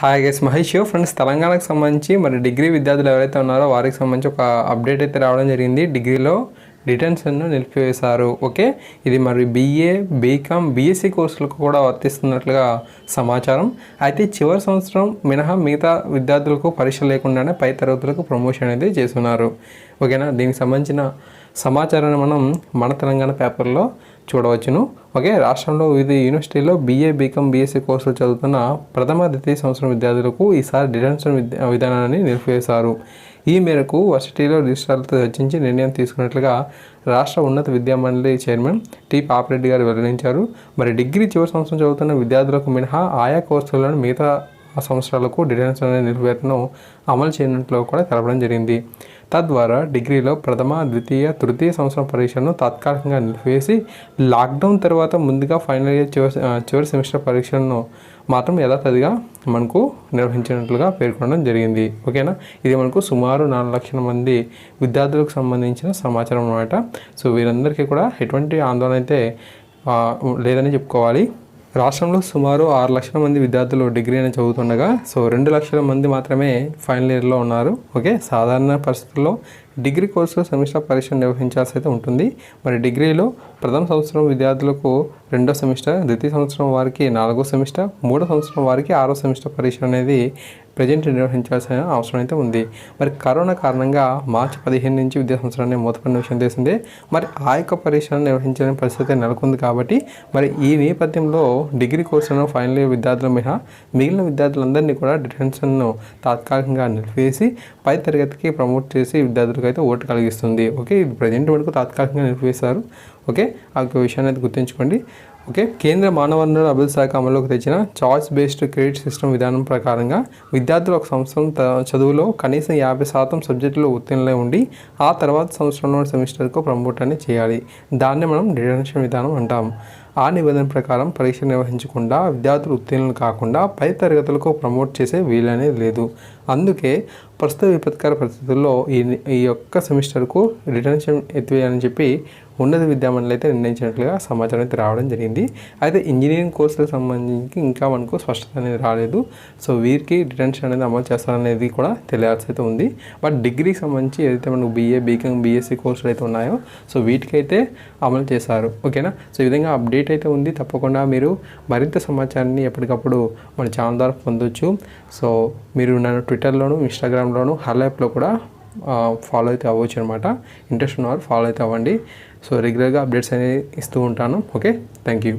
Hi guys Mahesh friends తెలంగాణకు సంబంధించి మరి డిగ్రీ విద్యార్థులు ఎవరైతే ఉన్నారో వారికి సంబంధించి ఒక అప్డేట్ అయితే రావడం జరిగింది. డిగ్రీలో డిటెన్షన్ను నిలిపివేశారు. ఓకే ఇది మరి బీఏ బీకామ్ బీఎస్సీ కోర్సులకు కూడా వర్తిస్తున్నట్లుగా సమాచారం. అయితే చివరి సంవత్సరం మినహా మిగతా విద్యార్థులకు పరీక్ష లేకుండానే పై తరగతులకు ప్రమోషన్ అనేది చేస్తున్నారు. ఓకేనా దీనికి సంబంధించిన సమాచారాన్ని మనం మన తెలంగాణ పేపర్లో చూడవచ్చును. ఓకే రాష్ట్రంలో వివిధ యూనివర్సిటీలో బీఏ బీకామ్ బీఎస్సీ కోర్సులు చదువుతున్న ప్రథమ ద్వితీయ సంవత్సరం విద్యార్థులకు ఈసారి డిటెన్షన్ విద్యా విధానాన్ని నిలిపివేశారు. ఈ మేరకు వర్సిటీలో రిజిస్ట్రార్లతో చర్చించి నిర్ణయం తీసుకున్నట్లుగా రాష్ట్ర ఉన్నత విద్యామండలి చైర్మన్ టి పాపిరెడ్డి గారు వెల్లడించారు. మరి డిగ్రీ చివరి సంవత్సరం చదువుతున్న విద్యార్థులకు మినహా ఆయా కోర్సులను మిగతా సంవత్సరాలకు డిటెన్షన్ అనే నిలిపివేతను అమలు చేయనట్లు కూడా తెలపడం జరిగింది. తద్వారా డిగ్రీలో ప్రథమ ద్వితీయ తృతీయ సంవత్సరం పరీక్షలను తాత్కాలికంగా నిలిపివేసి లాక్డౌన్ తర్వాత ముందుగా ఫైనల్ ఇయర్ చివరి చివరి సెమిస్టర్ పరీక్షలను మాత్రం యథాతథిగా మనకు నిర్వహించినట్లుగా పేర్కొనడం జరిగింది. ఓకేనా? ఇది మనకు సుమారు నాలుగు లక్షల మంది విద్యార్థులకు సంబంధించిన సమాచారం అన్నమాట. సో వీరందరికీ కూడా ఎటువంటి ఆందోళన అయితే లేదని చెప్పుకోవాలి. రాష్ట్రంలో సుమారు ఆరు లక్షల మంది విద్యార్థులు డిగ్రీ అని చదువుతుండగా సో రెండు లక్షల మంది మాత్రమే ఫైనల్ ఇయర్లో ఉన్నారు. ఓకే సాధారణ పరిస్థితుల్లో డిగ్రీ కోర్సు సెమిస్టర్ పరీక్ష నిర్వహించాల్సి అయితే ఉంటుంది. మరి డిగ్రీలో ప్రథమ సంవత్సరం విద్యార్థులకు రెండో సెమిస్టర్ ద్వితీయ సంవత్సరం వారికి నాలుగో సెమిస్టర్ మూడో సంవత్సరం వారికి ఆరో సెమిస్టర్ పరీక్ష అనేది ప్రజెంట్ నిర్వహించాల్సిన అవసరం అయితే ఉంది. మరి కరోనా కారణంగా మార్చి పదిహేను నుంచి విద్యా సంవత్సరాన్ని మూతపడిన విషయం తెలిసిందే. మరి ఆ యొక్క పరీక్షలను నిర్వహించాలని పరిస్థితి నెలకొంది కాబట్టి మరి ఈ నేపథ్యంలో డిగ్రీ కోర్సులను ఫైనల్ ఇయర్ విద్యార్థుల మినహా మిగిలిన విద్యార్థులందరినీ కూడా డిటెన్షన్ను తాత్కాలికంగా నిలిపివేసి పై తరగతికి ప్రమోట్ చేసి విద్యార్థులకు అయితే ఓటు కలిగిస్తుంది. ఓకే ఇది ప్రజెంట్ వరకు తాత్కాలికంగా నిలిపివేశారు. ఓకే ఆ యొక్క విషయాన్ని అయితే గుర్తుంచుకోండి. ఓకే? కేంద్ర మానవ వనరుల అభివృద్ధి శాఖ అమలులోకి తెచ్చిన చాయిస్ బేస్డ్ క్రెడిట్ సిస్టమ్ విధానం ప్రకారంగా విద్యార్థులు ఒక సంవత్సరం చదువులో కనీసం యాభై శాతం సబ్జెక్టులో ఉత్తీర్ణులై ఉండి ఆ తర్వాత సంవత్సరంలో సెమిస్టర్కు ప్రమోట్ అనేది చేయాలి. దాన్ని మనం డిటెన్షన్ విధానం అంటాం. ఆ నిబంధన ప్రకారం పరీక్ష నిర్వహించకుండా విద్యార్థులు ఉత్తీర్ణులు కాకుండా పై తరగతులకు ప్రమోట్ చేసే వీలనేది లేదు. అందుకే ప్రస్తుత విపత్కర పరిస్థితుల్లో ఈ ఈ యొక్క సెమిస్టర్కు రిటర్న్షన్ ఎత్తివేయాలని చెప్పి ఉన్నత విద్యామండలి అయితే నిర్ణయించినట్లుగా సమాచారం అయితే రావడం జరిగింది. అయితే ఇంజనీరింగ్ కోర్సులకు సంబంధించి ఇంకా మనకు స్పష్టత అనేది రాలేదు. సో వీరికి డిటెన్షన్ అనేది అమలు చేస్తారనేది కూడా తెలియాల్సి అయితే ఉంది. బట్ డిగ్రీకి సంబంధించి ఏదైతే మనకు బీఏ బీకామ్ బీఎస్సీ కోర్సులు అయితే ఉన్నాయో సో వీటికైతే అమలు చేశారు. ఓకేనా? సో ఈ విధంగా అప్డేట్ అయితే ఉంది. తప్పకుండా మీరు మరింత సమాచారాన్ని ఎప్పటికప్పుడు మన ఛానల్ ద్వారా పొందొచ్చు. సో మీరు నన్ను ట్విట్టర్లోను ఇన్స్టాగ్రామ్లోను హల్ యాప్లో కూడా ఫాలో అయితే అవ్వచ్చు అనమాట ఇంట్రెస్ట్ ఉన్నవారు ఫాలో అయితే అవ్వండి. సో రెగ్యులర్గా అప్డేట్స్ అనేవి ఇస్తూ ఉంటాను. Okay thank you